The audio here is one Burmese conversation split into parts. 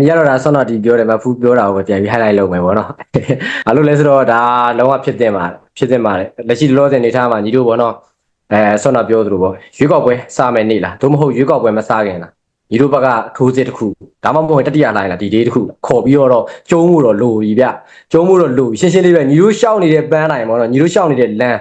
ညီကတော့ဒါဆောင်းတော့ဒီပြောတယ်မဖူးပြောတာကိုပဲပြန်ပြီး highlight လုပ်မယ်ပေါ့နော်။ဘာလို့လဲဆိုတော့ဒါလုံးဝဖြစ်တင်ပါတယ်ဖြစ်တင်ပါတယ်လက်ရှိလောလောဆယ်နေထားမှာညီတို့ပေါ့နော်အဲဆောင်းတော့ပြောသလိုပေါ့ရွေးကောက်ပွဲစမယ်နေလားသို့မဟုတ်ရွေးကောက်ပွဲမစခင်လားညီတို့ဘက်ကထိုးစစ်တစ်ခုဒါမှမဟုတ်တတိယလိုင်းလားဒီဒေးတစ်ခုခေါ်ပြီးတော့ကျုံးမှုတော့လိုပြီဗျကျုံးမှုတော့လိုပြီရှင်းရှင်းလေးပဲညီတို့ရှောက်နေတဲ့ပန်းတိုင်းပေါ့နော်ညီတို့ရှောက်နေတဲ့လမ်း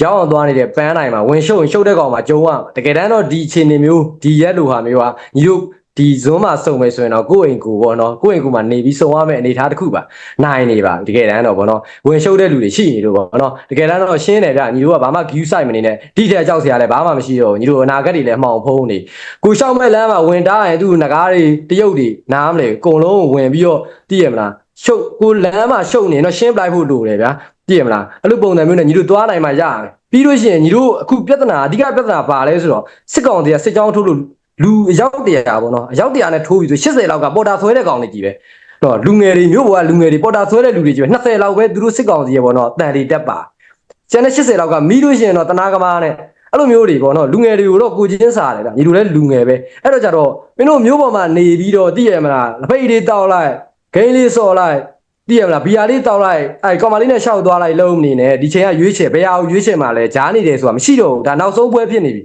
ရောက်အောင်သွားနေတဲ့ပန်းတိုင်းမှာဝင်ရှုပ်ရင်ရှုပ်တဲ့ကောင်မှာကျုံးရတကယ်တမ်းတော့ဒီအခြေအနေမျိုးဒီရက်လိုဟာမျိုးဟာညီတို့ ဒီဇွန်းမှာစုံမယ်ဆိုရင်တော့ကိုယ့်အိမ်ကိုပေါ့နော်ကိုယ့်အိမ်ကိုမှနေပြီးစုံရမယ့်အနေအထားတစ်ခုပါနိုင်နေပါတကယ်တမ်းတော့ပေါ့နော်ဝင်ရှုပ်တဲ့လူတွေရှိနေလို့ပေါ့နော်တကယ်တမ်းတော့ရှင်းတယ်ဗျညီတို့ကဘာမှ view site မနေနဲ့ဒီထက်ကြောက်စရာလည်းဘာမှမရှိတော့ဘူးညီတို့အနာဂတ်တွေလည်းမှောင်ဖုံးနေကိုရှောက်မဲ့လမ်းမှာဝင်တားရင်သူ့ငကားတွေတရုတ်တွေနားမလဲအကုန်လုံးဝင်ပြီးတော့သိရမလားရှုပ်ကိုလမ်းမှာရှုပ်နေတော့ရှင်းပလိုက်ဖို့လိုတယ်ဗျာသိရမလားအဲ့လိုပုံစံမျိုးနဲ့ညီတို့သွားနိုင်မှရတယ်ပြီးလို့ရှိရင်ညီတို့အခုပြဿနာအဓိကပြဿနာပါလဲဆိုတော့စစ်ကောင်စီကစစ်ကြောင်းထုတ်လို့ လူအယောက်တရာပေါ့နော်အယောက်တရာနဲ့ထိုးပြီးဆို80လောက်ကပေါ်တာဆွဲတဲ့ကောင်တွေကြီးပဲတော့လူငယ်တွေမျိုးပေါ်ကလူငယ်တွေပေါ်တာဆွဲတဲ့လူတွေကြီးပဲ20လောက်ပဲသူတို့စစ်ကောင်စီရဲ့ပေါ့နော်တန်တွေတက်ပါကျန်တဲ့80လောက်ကမီးလို့ရှိရင်တော့တနာကမားနဲ့အဲ့လိုမျိုးတွေပေါ့နော်လူငယ်တွေကိုတော့ကိုချင်းစားတယ်ဗျညီတို့လည်းလူငယ်ပဲအဲ့တော့ကြတော့မင်းတို့မျိုးပေါ်မှာနေပြီးတော့သိရမလားလက်ပိတ်လေးတောက်လိုက်ဂိမ်းလေးစော်လိုက်သိရမလားဘီယာလေးတောက်လိုက်အဲ့ကောင်မလေးနဲ့ရှောက်သွားလိုက်လုံးမနေနဲ့ဒီချိန်ကရွေးချယ်ဘယ်အောင်ရွေးချယ်မှာလဲဂျားနေတယ်ဆိုတာမရှိတော့ဘူးဒါနောက်ဆုံးပွဲဖြစ်နေပြီ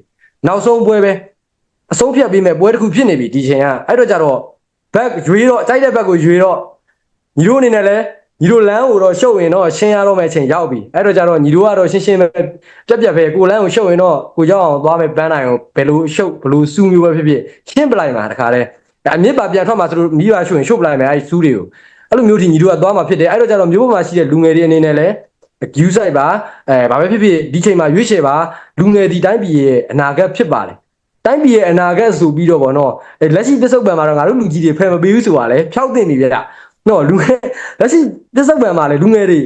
နောက်ဆုံးပွဲပဲ အဆုံးဖြတ်ပြီးမဲ့ပွဲတစ်ခုဖြစ်နေပြီဒီချိန်ကအဲ့တော့ကြတော့ဘက်ရွေးတော့ကြိုက်တဲ့ဘက်ကိုရွေးတော့ညီတို့အနေနဲ့လဲညီတို့လမ်းကိုတော့ရှုပ်ရင်တော့ရှင်းရတော့မယ့်အချိန်ရောက်ပြီအဲ့တော့ကြတော့ညီတို့ကတော့ရှင်းရှင်းပဲပြက်ပြက်ပဲကိုလမ်းကိုရှုပ်ရင်တော့ကိုကြောက်အောင်သွားမယ်ပန်းနိုင်အောင်ဘယ်လိုရှုပ်ဘယ်လိုစူးမျိုးပဲဖြစ်ဖြစ်ရှင်းပလိုက်မှာတခါလဲဒါအမြင့်ပါပြန်ထွက်မှာဆိုလို့မိဘရှုပ်ရင်ရှုပ်ပလိုက်မယ်အဲ့ဒီစူးတွေကိုအဲ့လိုမျိုးဒီညီတို့ကသွားမှာဖြစ်တယ်အဲ့တော့ကျတော့မျိုးပေါ်မှာရှိတဲ့လူငယ်တွေအနေနဲ့လည်း view site ပါအဲဘာပဲဖြစ်ဖြစ်ဒီချိန်မှာရွေးချယ်ပါလူငယ်ဒီတိုင်းပြည်ရဲ့အနာဂတ်ဖြစ်ပါတယ် တိုင်းပြည်ရဲ့အနာဂတ်ဆိုပြီးတော့ဗောနော်အဲလက်ရှိပစ္စုပန်မှာတော့ငါတို့လူကြီးတွေဖယ်မပေးဘူးဆိုတာလေဖြောက်တင်နေပြကြနော်လူငယ်လက်ရှိပစ္စုပန်မှာလေလူငယ်တွေ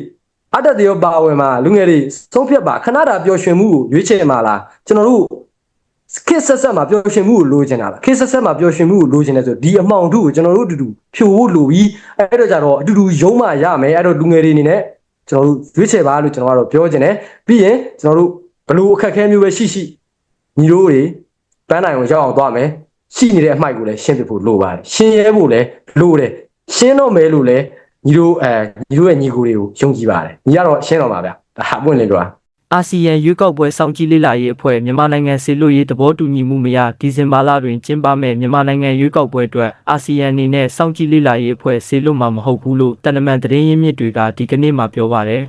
အတ္တတရောပါဝင်မှာလူငယ်တွေဆုံးဖြတ်ပါခဏတာပျော်ရွှင်မှုကိုရွေးချယ်မှာလားကျွန်တော်တို့ခစ်ဆက်ဆက်မှာပျော်ရွှင်မှုကိုလိုချင်တာလားခစ်ဆက်ဆက်မှာပျော်ရွှင်မှုကိုလိုချင်တယ်ဆိုဒီအမှောင်ထုကိုကျွန်တော်တို့အတူတူဖြိုဖို့လိုပြီးအဲ့တော့ကြတော့အတူတူယုံမှရမယ်အဲ့တော့လူငယ်တွေအနေနဲ့ကျွန်တော်တို့ရွေးချယ်ပါလို့ကျွန်တော်ကတော့ပြောချင်တယ်ပြီးရင်ကျွန်တော်တို့ဘလို့အခက်အခဲမျိုးပဲရှိရှိညီတို့တွေ ပန်းနိုင်ကိုရောက်အောင်သွားမယ်ရှိနေတဲ့အမိုက်ကိုလည်းရှင်းပြဖို့လိုပါတယ်ရှင်းရဲဖို့လည်းလိုတယ်ရှင်းတော့မယ်လို့လည်းညီတို့အဲညီတို့ရဲ့ညီကိုတွေကိုယုံကြည်ပါတယ်ညီကတော့ရှင်းတော့ပါဗျာဒါအပွင့်လေးတော့အာဆီယံရွေးကောက်ပွဲစောင့်ကြည့်လေ့လာရေးအဖွဲ့မြန်မာနိုင်ငံစီလို့ရေးသဘောတူညီမှုမရဒီဇင်ဘာလတွင်ကျင်းပမဲ့မြန်မာနိုင်ငံရွေးကောက်ပွဲအတွက်အာဆီယံအနေနဲ့စောင့်ကြည့်လေ့လာရေးအဖွဲ့ဆေလွတ်မှာမဟုတ်ဘူးလို့တန်တမန်သတင်းရင်းမြစ်တွေကဒီကနေ့မှပြောပါရယ်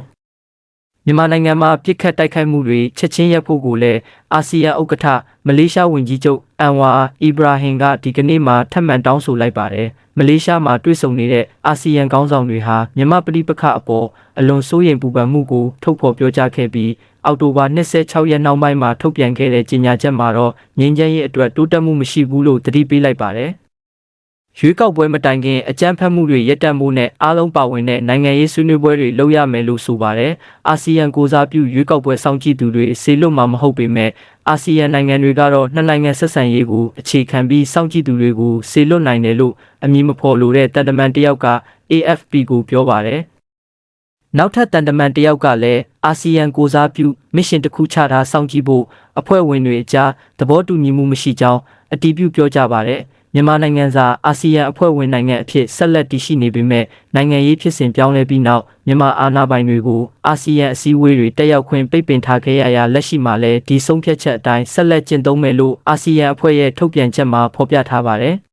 မြန်မာနိုင်ငံမှာပြစ်ခတ်တိုက်ခိုက်မှုတွေချက်ချင်းရပ်ဖို့ကိုလည်းအာဆီယံဥက္ကဋ္ဌမလေးရှားဝန်ကြီးချုပ်အန်ဝါအီဘရာဟင်ကဒီကနေ့မှထပ်မံတောင်းဆိုလိုက်ပါတယ်မလေးရှားမှာတွေ့ဆုံနေတဲ့အာဆီယံခေါင်းဆောင်တွေဟာမြန်မာပြည်ပခအပေါ်အလွန်စိုးရိမ်ပူပန်မှုကိုထုတ်ဖော်ပြောကြားခဲ့ပြီးအောက်တိုဘာ26ရက်နောက်ပိုင်းမှာထုတ်ပြန်ခဲ့တဲ့ကြေညာချက်မှာတော့ငြိမ်းချမ်းရေးအတွက်တိုးတက်မှုမရှိဘူးလို့သတိပေးလိုက်ပါတယ် ရွေးကောက်ပွဲမတိုင်ခင်အကြမ်းဖက်မှုတွေရပ်တန့်မှုနဲ့အားလုံးပါဝင်တဲ့နိုင်ငံရေးဆွေးနွေးပွဲတွေလုပ်ရမယ်လို့ဆိုပါတယ်။အာဆီယံကိုစားပြုရွေးကောက်ပွဲစောင့်ကြည့်သူတွေဆေလွတ်မှာမဟုတ်ပေမဲ့အာဆီယံနိုင်ငံတွေကတော့နှစ်နိုင်ငံဆက်ဆံရေးကိုအခြေခံပြီးစောင့်ကြည့်သူတွေကိုဆေလွတ်နိုင်တယ်လို့အမည်မဖော်လိုတဲ့တန်တမန်တယောက်က AFP ကိုပြောပါတယ်။နောက်ထပ်တန်တမန်တယောက်ကလည်းအာဆီယံကိုစားပြုမစ်ရှင်တစ်ခုချထားစောင့်ကြည့်ဖို့အဖွဲ့ဝင်တွေအကြားသဘောတူညီမှုမရှိကြောင်းအတည်ပြုပြောကြပါတယ်။ မြန်မာနိုင်ငံစာအာဆီယံအဖွဲ့ဝင်နိုင်ငံအဖြစ်ဆက်လက်တည်ရှိနေပေမဲ့နိုင်ငံရေးဖြစ်စဉ်ပြောင်းလဲပြီးနောက်မြန်မာအာဏာပိုင်တွေကိုအာဆီယံအစည်းအဝေးတွေတက်ရောက်ခွင့်ပိတ်ပင်ထားခဲ့ရရာလက်ရှိမှာလည်းဒီဆုံးဖြတ်ချက်အတိုင်းဆက်လက်ကျင့်သုံးမယ်လို့အာဆီယံအဖွဲ့ရဲ့ထုတ်ပြန်ချက်မှာဖော်ပြထားပါတယ်။